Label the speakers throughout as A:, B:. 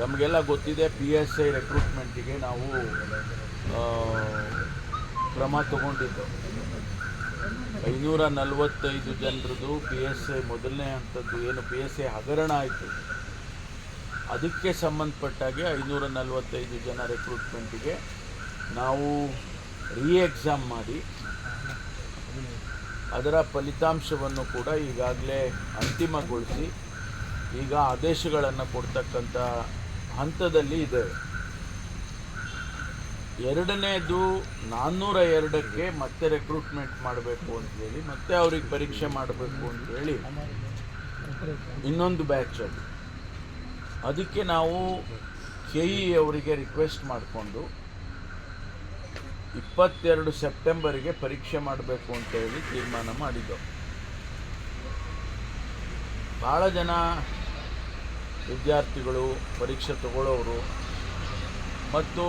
A: ನಮಗೆಲ್ಲ ಗೊತ್ತಿದೆ P S I ರೆಕ್ರೂಟ್ಮೆಂಟಿಗೆ ನಾವು ಕ್ರಮ ತಗೊಂಡಿದ್ದು. ಐನೂರ ನಲವತ್ತೈದು ಜನರದು ಪಿ ಎಸ್ ಐ ಮೊದಲನೇ ಹಂತದ್ದು ಏನು ಪಿ ಎಸ್ ಐ ಹಗರಣ ಆಯಿತು. ಅದಕ್ಕೆ ಸಂಬಂಧಪಟ್ಟಾಗೆ ಐನೂರ ನಲವತ್ತೈದು ಜನ ರೆಕ್ರೂಟ್ಮೆಂಟಿಗೆ ನಾವು ರೀ ಎಕ್ಸಾಮ್ ಮಾಡಿ, ಅದರ ಫಲಿತಾಂಶವನ್ನು ಕೂಡ ಈಗಾಗಲೇ ಅಂತಿಮಗೊಳಿಸಿ, ಈಗ ಆದೇಶಗಳನ್ನು ಕೊಡ್ತಕ್ಕಂಥ ಹಂತದಲ್ಲಿ ಇದ್ದೇವೆ ಎರಡನೇದು ನಾನ್ನೂರ ಎರಡಕ್ಕೆ ಮತ್ತೆ ರೆಕ್ರೂಟ್ಮೆಂಟ್ ಮಾಡಬೇಕು ಅಂತೇಳಿ ಮತ್ತೆ ಅವ್ರಿಗೆ ಪರೀಕ್ಷೆ ಮಾಡಬೇಕು ಅಂತೇಳಿ ಇನ್ನೊಂದು ಬ್ಯಾಚ್ ಅದು. ಅದಕ್ಕೆ ನಾವು ಕೆ ಇ ಅವರಿಗೆ ರಿಕ್ವೆಸ್ಟ್ ಮಾಡಿಕೊಂಡು ಇಪ್ಪತ್ತೆರಡು ಸೆಪ್ಟೆಂಬರಿಗೆ ಪರೀಕ್ಷೆ ಮಾಡಬೇಕು ಅಂತೇಳಿ ತೀರ್ಮಾನ ಮಾಡಿದ್ದೆವು. ಭಾಳ ಜನ ವಿದ್ಯಾರ್ಥಿಗಳು ಪರೀಕ್ಷೆ ತಗೊಳ್ಳೋರು ಮತ್ತು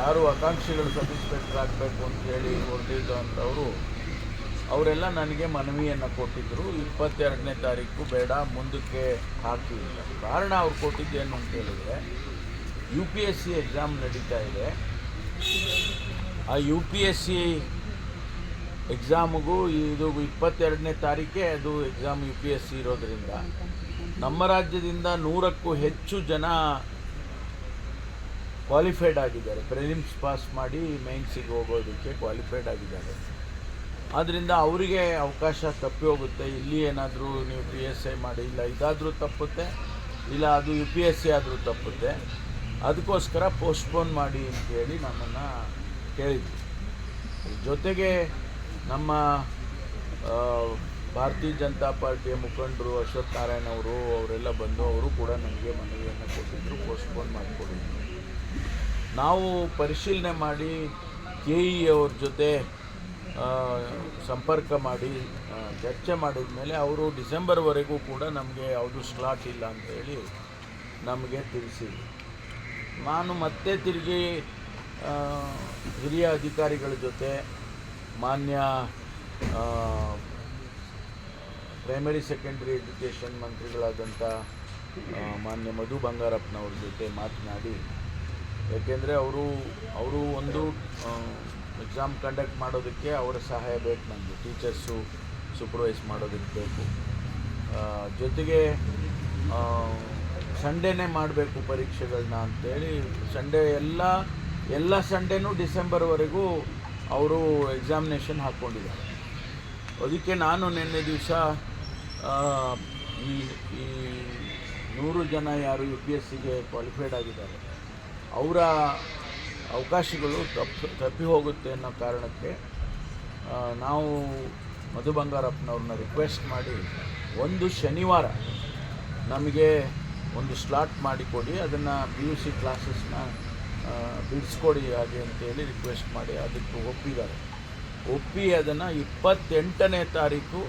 A: ಯಾರು ಆಕಾಂಕ್ಷಿಗಳು ಸಬ್ ಆಗಬೇಕು ಅಂತ ಹೇಳಿ ಹೊರಟಿದ್ದಂಥವರು ಅವರೆಲ್ಲ ನನಗೆ ಮನವಿಯನ್ನು ಕೊಟ್ಟಿದ್ದರು ಇಪ್ಪತ್ತೆರಡನೇ ತಾರೀಕು ಬೇಡ, ಮುಂದಕ್ಕೆ ಹಾಕಿ ಕಾರಣ ಅವ್ರು ಕೊಟ್ಟಿದ್ದೇನು ಅಂತ ಹೇಳಿದರೆ U P S C exam ನಡೀತಾ ಇದೆ. ಆ ಯು ಪಿ ಎಸ್ ಸಿ ಎಕ್ಸಾಮಿಗೂ ಇದು ಇಪ್ಪತ್ತೆರಡನೇ ತಾರೀಕೆ ಅದು exam U P S C ಇರೋದ್ರಿಂದ. ನಮ್ಮ ರಾಜ್ಯದಿಂದ ನೂರಕ್ಕೂ ಹೆಚ್ಚು ಜನ ಕ್ವಾಲಿಫೈಡ್ ಆಗಿದ್ದಾರೆ. ಪ್ರಿಲಿಮ್ಸ್ ಪಾಸ್ ಮಾಡಿ ಮೈನ್ಸಿಗೆ ಹೋಗೋದಕ್ಕೆ ಕ್ವಾಲಿಫೈಡ್ ಆಗಿದ್ದಾರೆ. ಆದ್ದರಿಂದ ಅವರಿಗೆ ಅವಕಾಶ ತಪ್ಪಿ ಹೋಗುತ್ತೆ. ಇಲ್ಲಿ ಏನಾದರೂ ನೀವು ಪಿ ಎಸ್ ಐ ಮಾಡಿ, ಇಲ್ಲ ಇದಾದರೂ ತಪ್ಪುತ್ತೆ, ಇಲ್ಲ ಅದು ಯು ಪಿ ಎಸ್ ಸಿ ಆದರೂ ತಪ್ಪುತ್ತೆ. ಅದಕ್ಕೋಸ್ಕರ ಪೋಸ್ಟ್ಪೋನ್ ಮಾಡಿ ಅಂತೇಳಿ ನಮ್ಮನ್ನು ಕೇಳಿದ್ವಿ ಜೊತೆಗೆ ನಮ್ಮ ಭಾರತೀಯ ಜನತಾ ಪಾರ್ಟಿಯ ಮುಖಂಡರು ಅಶ್ವಥ್ ನಾರಾಯಣ ಅವರು, ಅವರೆಲ್ಲ ಬಂದು ಅವರು ಕೂಡ ನಮಗೆ ಮನವಿಯನ್ನು ಕೊಟ್ಟಿದ್ದರು ಪೋಸ್ಟ್ಪೋನ್ ಮಾಡಿಕೊಡಿ. ನಾವು ಪರಿಶೀಲನೆ ಮಾಡಿ ಕೆ ಇ ಅವ್ರ ಜೊತೆ ಸಂಪರ್ಕ ಮಾಡಿ ಚರ್ಚೆ ಮಾಡಿದ ಮೇಲೆ ಅವರು ಡಿಸೆಂಬರ್ವರೆಗೂ ಕೂಡ ನಮಗೆ ಯಾವುದು ಸ್ಲಾಟ್ ಇಲ್ಲ ಅಂತೇಳಿ ನಮಗೆ ತಿಳಿಸಿದ್ರು. ನಾನು ಮತ್ತೆ ತಿರುಗಿ ಹಿರಿಯ ಅಧಿಕಾರಿಗಳ ಜೊತೆ ಮಾನ್ಯ ಪ್ರೈಮರಿ ಸೆಕೆಂಡರಿ ಎಜುಕೇಷನ್ ಮಂತ್ರಿಗಳಾದಂಥ ಮಾನ್ಯ ಮಧು ಬಂಗಾರಪ್ಪನವ್ರ ಜೊತೆ ಮಾತನಾಡಿ, ಯಾಕೆಂದರೆ ಅವರು ಅವರು ಒಂದು ಎಕ್ಸಾಮ್ ಕಂಡಕ್ಟ್ ಮಾಡೋದಕ್ಕೆ ಅವರ ಸಹಾಯ ಬೇಕು ನಮಗೆ. ಟೀಚರ್ಸು ಸೂಪರ್ವೈಸ್ ಮಾಡೋದಕ್ಕೆ ಬೇಕು. ಜೊತೆಗೆ ಸಂಡೇನೇ ಮಾಡಬೇಕು ಪರೀಕ್ಷೆಗಳನ್ನ ಅಂತೇಳಿ ಸಂಡೇ ಎಲ್ಲ ಎಲ್ಲ ಸಂಡೇನೂ ಡಿಸೆಂಬರ್ವರೆಗೂ ಅವರು ಎಕ್ಸಾಮಿನೇಷನ್ ಹಾಕ್ಕೊಂಡಿದ್ದಾರೆ. ಅದಕ್ಕೆ ನಾನು ನಿನ್ನೆ ದಿವಸ ಈ ಈ ನೂರು ಜನ ಯಾರು ಯು ಪಿ ಎಸ್ ಸಿಗೆ ಕ್ವಾಲಿಫೈಡ್ ಆಗಿದ್ದಾರೆ, ಅವರ ಅವಕಾಶಗಳು ತಪ್ಪು, ತಪ್ಪಿ ಹೋಗುತ್ತೆ ಅನ್ನೋ ಕಾರಣಕ್ಕೆ ನಾವು ಮಧು ಬಂಗಾರಪ್ಪನವ್ರನ್ನ ರಿಕ್ವೆಸ್ಟ್ ಮಾಡಿ, ಒಂದು ಶನಿವಾರ ನಮಗೆ ಒಂದು ಸ್ಲಾಟ್ ಮಾಡಿಕೊಡಿ, ಅದನ್ನು ಪಿ ಯು ಸಿ ಕ್ಲಾಸಸ್ನ ಬಿಡಿಸ್ಕೊಡಿ ಹಾಗೆ ಅಂತೇಳಿ ರಿಕ್ವೆಸ್ಟ್ ಮಾಡಿ, ಅದಕ್ಕೆ ಒಪ್ಪಿದ್ದಾರೆ. ಒಪ್ಪಿ ಅದನ್ನು ಇಪ್ಪತ್ತೆಂಟನೇ ತಾರೀಕು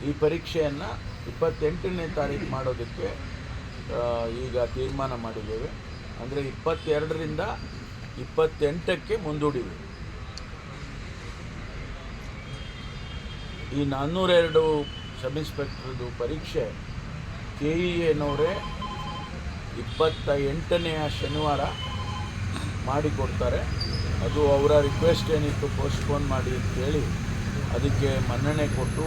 A: ಈ ಪರೀಕ್ಷೆಯನ್ನು ಇಪ್ಪತ್ತೆಂಟನೇ ತಾರೀಕು ಮಾಡೋದಕ್ಕೆ ಈಗ ತೀರ್ಮಾನ ಮಾಡಿದ್ದೇವೆ. ಅಂದರೆ ಇಪ್ಪತ್ತೆರಡರಿಂದ ಇಪ್ಪತ್ತೆಂಟಕ್ಕೆ ಮುಂದೂಡಿವೆ ಈ ನಾನ್ನೂರೆರಡು ಸಬ್ ಇನ್ಸ್ಪೆಕ್ಟ್ರದ್ದು ಪರೀಕ್ಷೆ, ಕೆ ಇ ಎನವರೇ ಇಪ್ಪತ್ತ ಎಂಟನೆಯ ಶನಿವಾರ ಮಾಡಿಕೊಡ್ತಾರೆ. ಅದು ಅವರ ರಿಕ್ವೆಸ್ಟ್ ಏನಿತ್ತು ಪೋಸ್ಟ್ಪೋನ್ ಮಾಡಿ ಅಂತೇಳಿ ಅದಕ್ಕೆ ಮನ್ನಣೆ ಕೊಟ್ಟು